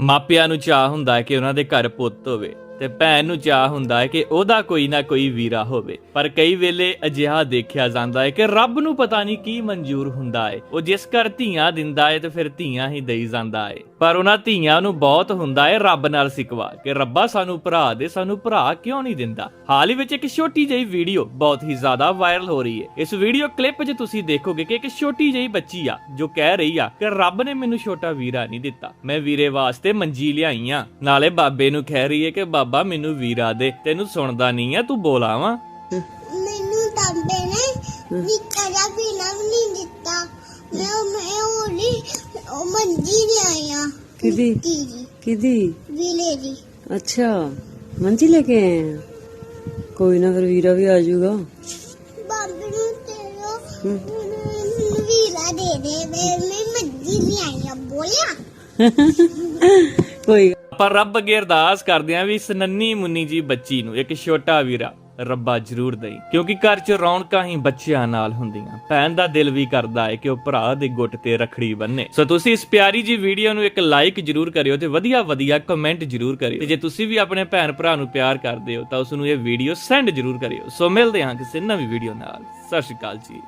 ਮਾਪਿਆਂ ਨੂੰ ਚਾਹ ਹੁੰਦਾ ਹੈ ਕਿ ਉਹਨਾਂ ਦੇ ਘਰ ਪੁੱਤ ਹੋਵੇ। ਤੇ ਭੈਣ ਨੂੰ ਚਾਹ ਹੁੰਦਾ ਹੈ ਕਿ ਉਹਦਾ ਕੋਈ ਨਾ ਕੋਈ ਵੀਰਾ ਹੋਵੇ। ਪਰ ਕਈ ਵੇਲੇ ਅਜਿਹਾ ਦੇਖਿਆ ਜਾਂਦਾ ਹੈ ਕਿ ਰੱਬ ਨੂੰ ਪਤਾ ਨਹੀਂ ਕੀ ਮਨਜ਼ੂਰ ਹੁੰਦਾ ਹੈ। ਉਹ ਜਿਸ ਘਰ ਧੀਆਂ ਦਿੰਦਾ ਹੈ ਤੇ ਫਿਰ ਧੀਆਂ ਹੀ ਦੇਈ ਜਾਂਦਾ ਹੈ। ਪਰ ਉਹਨਾਂ ਧੀਆਂ ਨੂੰ ਬਹੁਤ ਹੁੰਦਾ ਹੈ ਰੱਬ ਨਾਲ ਸਿਕਵਾ ਕਿ ਰੱਬਾ ਸਾਨੂੰ ਭਰਾ ਦੇ, ਸਾਨੂੰ ਭਰਾ ਕਿਉਂ ਨਹੀਂ ਦਿੰਦਾ? ਹਾਲ ਹੀ ਵਿੱਚ ਇੱਕ ਛੋਟੀ ਜਿਹੀ ਵੀਡੀਓ ਬਹੁਤ ਹੀ ਜ਼ਿਆਦਾ ਵਾਇਰਲ ਹੋ ਰਹੀ ਹੈ। ਇਸ ਵੀਡੀਓ ਕਲਿੱਪ 'ਚ ਤੁਸੀਂ ਦੇਖੋਗੇ ਕਿ ਇੱਕ ਛੋਟੀ ਜਿਹੀ ਬੱਚੀ ਆ, ਜੋ ਕਹਿ ਰਹੀ ਆ ਕਿ ਰੱਬ ਨੇ ਮੈਨੂੰ ਛੋਟਾ ਵੀਰਾ ਨਹੀਂ ਦਿੱਤਾ। ਮੈਂ ਵੀਰੇ ਵਾਸਤੇ ਮੰਜੀ ਲਿਆਈ ਆ। ਨਾਲੇ ਬਾਬੇ ਨੂੰ ਕਹਿ ਰਹੀ ਹੈ ਕਿ ਬਾਬਾ ਮੈਨੂੰ ਵੀਰਾ ਦੇ। ਤੈਨੂੰ ਸੁਣਦਾ ਨਹੀਂ ਆ ਤੂੰ ਬੋਲਾਵਾ ਮੈਨੂੰ ਤਾਂਬੇ ਨੇ ਵੀ ਕਰਾ ਵੀ ਨਾ ਨਹੀਂ ਦਿੱਤਾ। ਮੈਂ ਮੈਂ ਉਹਲੀ ਉਹ ਮੰਜੀ ਨਹੀਂ ਆਇਆ। ਕਿਹਦੀ? ਤੀਜੀ ਕਿਹਦੀ? ਵਿਲੇ ਦੀ। ਅੱਛਾ ਮੰਜੀ ਲੈ ਕੇ ਆਏ ਆ? ਕੋਈ ਨਾ ਫਿਰ ਵੀਰਾ ਵੀ ਆ ਜਾਊਗਾ। ਬਾਬੇ ਨੂੰ ਤੇਰੋ ਮੈਨੂੰ ਵੀਰਾ ਦੇ ਦੇ ਮੈਂ ਮੈਂ ਮੰਜੀ ਨਹੀਂ ਆਇਆ ਬੋਲਿਆ? ਕੋਈ ਪਰ ਰੱਬ ਅੱਗੇ ਅਰਦਾਸ ਕਰਦੇ ਆਂ ਵੀ ਇਸ ਨੰਨੀ ਮੁੰਨੀ ਜੀ ਬੱਚੀ ਨੂੰ, ਇੱਕ ਛੋਟਾ ਵੀਰਾ ਰੱਬਾ ਜ਼ਰੂਰ ਦੇਈ। ਕਿਉਂਕਿ ਘਰ 'ਚ ਰੌਣਕਾਂ ਹੀ ਬੱਚਿਆਂ ਨਾਲ ਹੁੰਦੀਆਂ। ਭੈਣ ਦਾ ਦਿਲ ਵੀ ਕਰਦਾ ਹੈ ਕਿ ਉਹ ਭਰਾ ਦੇ ਗੁੱਟ ਤੇ ਰਖੜੀ ਬੰਨੇ। ਸੋ ਤੁਸੀਂ ਇਸ ਪਿਆਰੀ ਜੀ ਵੀਡੀਓ ਨੂੰ ਇੱਕ ਲਾਈਕ ਜ਼ਰੂਰ ਕਰਿਓ ਤੇ ਵਧੀਆ ਵਧੀਆ ਕਮੈਂਟ ਜ਼ਰੂਰ ਕਰਿਓ। ਤੇ ਜੇ ਤੁਸੀਂ ਵੀ ਆਪਣੇ ਭੈਣ ਭਰਾ ਨੂੰ ਪਿਆਰ ਕਰਦੇ ਹੋ, ਤਾਂ ਉਸ ਨੂੰ ਇਹ ਵੀਡੀਓ ਸੈਂਡ ਜ਼ਰੂਰ ਕਰਿਓ। ਸੋ ਮਿਲਦੇ ਹਾਂ ਕਿਸੇ ਨਵੀਂ ਵੀਡੀਓ ਨਾਲ। ਸਤਿ ਸ਼੍ਰੀ ਅਕਾਲ ਜੀ।